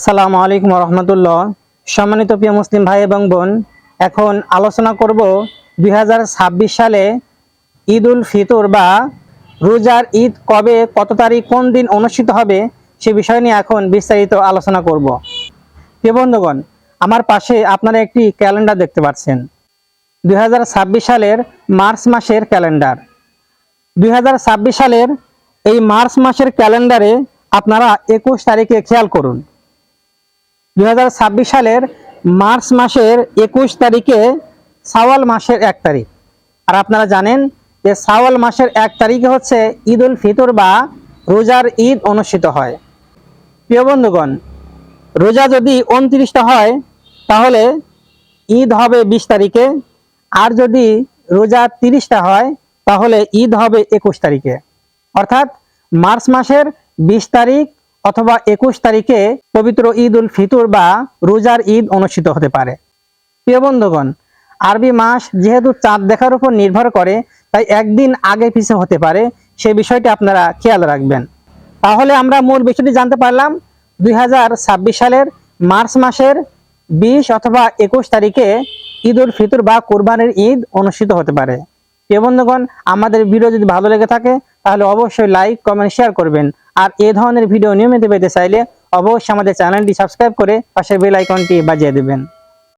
আসসালামু আলাইকুম রহমতুল্লাহ। সম্মানিত প্রিয় মুসলিম ভাই এবং বোন, এখন আলোচনা করব দুই হাজার ছাব্বিশ সালে ঈদ উল ফিতর বা রোজার ঈদ কবে, কত তারিখ, কোন দিন অনুষ্ঠিত হবে সে বিষয় নিয়ে এখন বিস্তারিত আলোচনা করব। প্রিয় বন্ধুগণ, আমার পাশে আপনারা একটি ক্যালেন্ডার দেখতে পাচ্ছেন। দুই হাজার ছাব্বিশ সালের মার্চ মাসের ক্যালেন্ডার। দুই হাজার ছাব্বিশ সালের এই মার্চ মাসের ক্যালেন্ডারে আপনারা একুশ তারিখে খেয়াল করুন। দু হাজার ছাব্বিশ সালের মার্চ মাসের একুশ তারিখে সাওয়াল মাসের এক তারিখ। আর আপনারা জানেন যে সাওয়াল মাসের এক তারিখে হচ্ছে ঈদ উল ফিতর বা রোজার ঈদ অনুষ্ঠিত হয়। প্রিয় বন্ধুগণ, রোজা যদি উনত্রিশটা হয়, তাহলে ঈদ হবে বিশ তারিখে। আর যদি রোজা তিরিশটা হয়, তাহলে ঈদ হবে একুশ তারিখে। অর্থাৎ মার্চ মাসের বিশ তারিখ অথবা একুশ তারিখে পবিত্র ঈদ উল ফিতর বা রোজার ঈদ অনুষ্ঠিত হতে পারে। প্রিয় বন্ধুগণ, আরবি মাস যেহেতু চাঁদ দেখার উপর নির্ভর করে, তাই একদিন আগে পিছে হতে পারে, সে বিষয়টি আপনারা খেয়াল রাখবেন। তাহলে আমরা মূল বিষয়টি জানতে পারলাম, দুই হাজার ছাব্বিশ সালের মার্চ মাসের বিশ অথবা একুশ তারিখে ঈদ উল ফিতর বা কোরবানির ঈদ অনুষ্ঠিত হতে পারে। প্রিয় বন্ধুগণ, আমাদের ভিডিও যদি ভালো লেগে থাকে, তাহলে অবশ্যই লাইক কমেন্ট শেয়ার করবেন। আর এ ধরনের ভিডিও নিয়মিত পেতে চাইলে অবশ্যই আমাদের চ্যানেলটি সাবস্ক্রাইব করে পাশের বেল আইকনটি বাজিয়ে দেবেন।